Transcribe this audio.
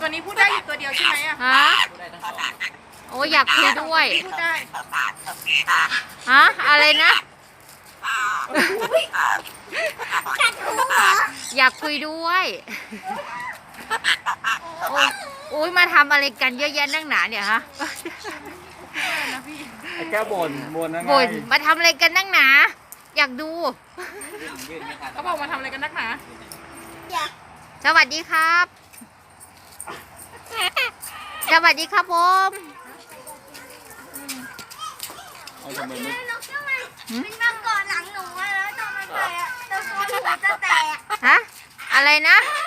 ตัวนี้พูดได้อยู่ตัวเดียวใช่ไหมอะฮะโอ้อยากคุยด้วย พูดได้ ฮะ อะไรนะ อยากคุยด้วย โอ้โอ้ยมาทำอะไรกันเยอะแยะนั่งหนาเนี่ยฮะนะพี่ไอ้แก้วบ่นบ่นนะไงบ่นมาทำอะไรกันนั่งหนา อยากดูเขาบอกมาทำอะไรกันนักหนา สวัสดีครับ สวัสดีครับผมเอาทำไมไม่มันมาเกาะหลังหนูอะแล้วตอนมันเตะตัวตัวหนูจะแตกฮะ อะไรนะต